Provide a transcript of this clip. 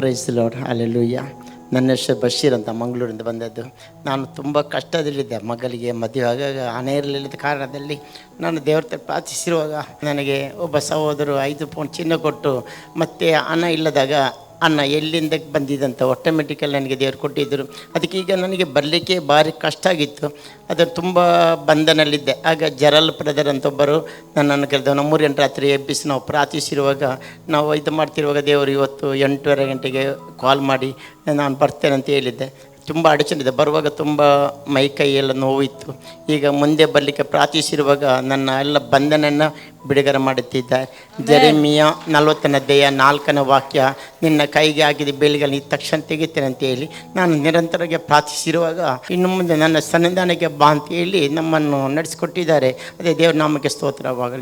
Price lord alleluia ನನ್ನ ಹೆಸರು ಬಶೀರ್ ಅಂತ ಮಂಗಳೂರಿಂದ ಬಂದದ್ದು. ನಾನು ತುಂಬ ಕಷ್ಟದಲ್ಲಿದ್ದೆ. ಮಗಳಿಗೆ ಮದುವೆ ಆಗಾಗ ಹಣ ಇರಲಿಲ್ಲದ ಕಾರಣದಲ್ಲಿ ನಾನು ದೇವ್ರ ಪ್ರಾರ್ಥಿಸಿರುವಾಗ ನನಗೆ ಒಬ್ಬ ಸಹೋದರು ಐದು ಪೌಂಡ್ ಚಿನ್ನ ಕೊಟ್ಟು ಮತ್ತೆ ಹಣ ಇಲ್ಲದಾಗ ಅನ್ನ ಎಲ್ಲಿಂದ ಬಂದಿದ್ದಂತ ಆಟೋಮೆಟಿಕಲ್ ನನಗೆ ದೇವರು ಕೊಟ್ಟಿದ್ದರು. ಅದಕ್ಕೆ ಈಗ ನನಗೆ ಬರಲಿಕ್ಕೆ ಭಾರಿ ಕಷ್ಟ ಆಗಿತ್ತು. ಅದು ತುಂಬ ಬಂಧನಲ್ಲಿದ್ದೆ. ಆಗ ಜರಲ್ ಬ್ರದರ್ ಅಂತ ಒಬ್ಬರು ನನ್ನನ್ನು ಕರೆದ ಮೂರು ಗಂಟೆ ರಾತ್ರಿ ಎಬ್ಬಿಸಿ ನಾವು ಪ್ರಾರ್ಥಿಸಿರುವಾಗ, ನಾವು ಇದು ಮಾಡ್ತಿರುವಾಗ ದೇವರು ಇವತ್ತು ಎಂಟೂವರೆ ಗಂಟೆಗೆ ಕಾಲ್ ಮಾಡಿ, ನಾನು ಬರ್ತೇನೆ ಅಂತ ಹೇಳಿದ್ದೆ. ತುಂಬ ಇದೆ ಬರುವಾಗ ತುಂಬ ಮೈ ಕೈ ಎಲ್ಲ ನೋವಿತ್ತು. ಈಗ ಮುಂದೆ ಬರಲಿಕ್ಕೆ ಪ್ರಾರ್ಥಿಸಿರುವಾಗ ನನ್ನ ಎಲ್ಲ ಬಂಧನನ್ನು ಬಿಡುಗಡೆ ಮಾಡುತ್ತಿದ್ದ. ಜರಿಮಿಯ ನಲವತ್ತನೇ ದೇಹ ನಾಲ್ಕನೇ ವಾಕ್ಯ ನಿನ್ನ ಕೈಗೆ ಆಗಿದೆ ಬೇಲಿಗಳನ್ನ ಈ ತಕ್ಷಣ ತೆಗಿತೇನೆ ಅಂತ ಹೇಳಿ ನಾನು ನಿರಂತರವಾಗಿ ಪ್ರಾರ್ಥಿಸಿರುವಾಗ ಇನ್ನು ಮುಂದೆ ನನ್ನ ಸನ್ನಿಧಾನಕ್ಕೆ ಬಾ ಅಂತ ಹೇಳಿ ನಮ್ಮನ್ನು ನಡೆಸಿಕೊಟ್ಟಿದ್ದಾರೆ. ಅದೇ ದೇವ್ರ ನಾಮಕ್ಕೆ ಸ್ತೋತ್ರವಾಗಲಿ.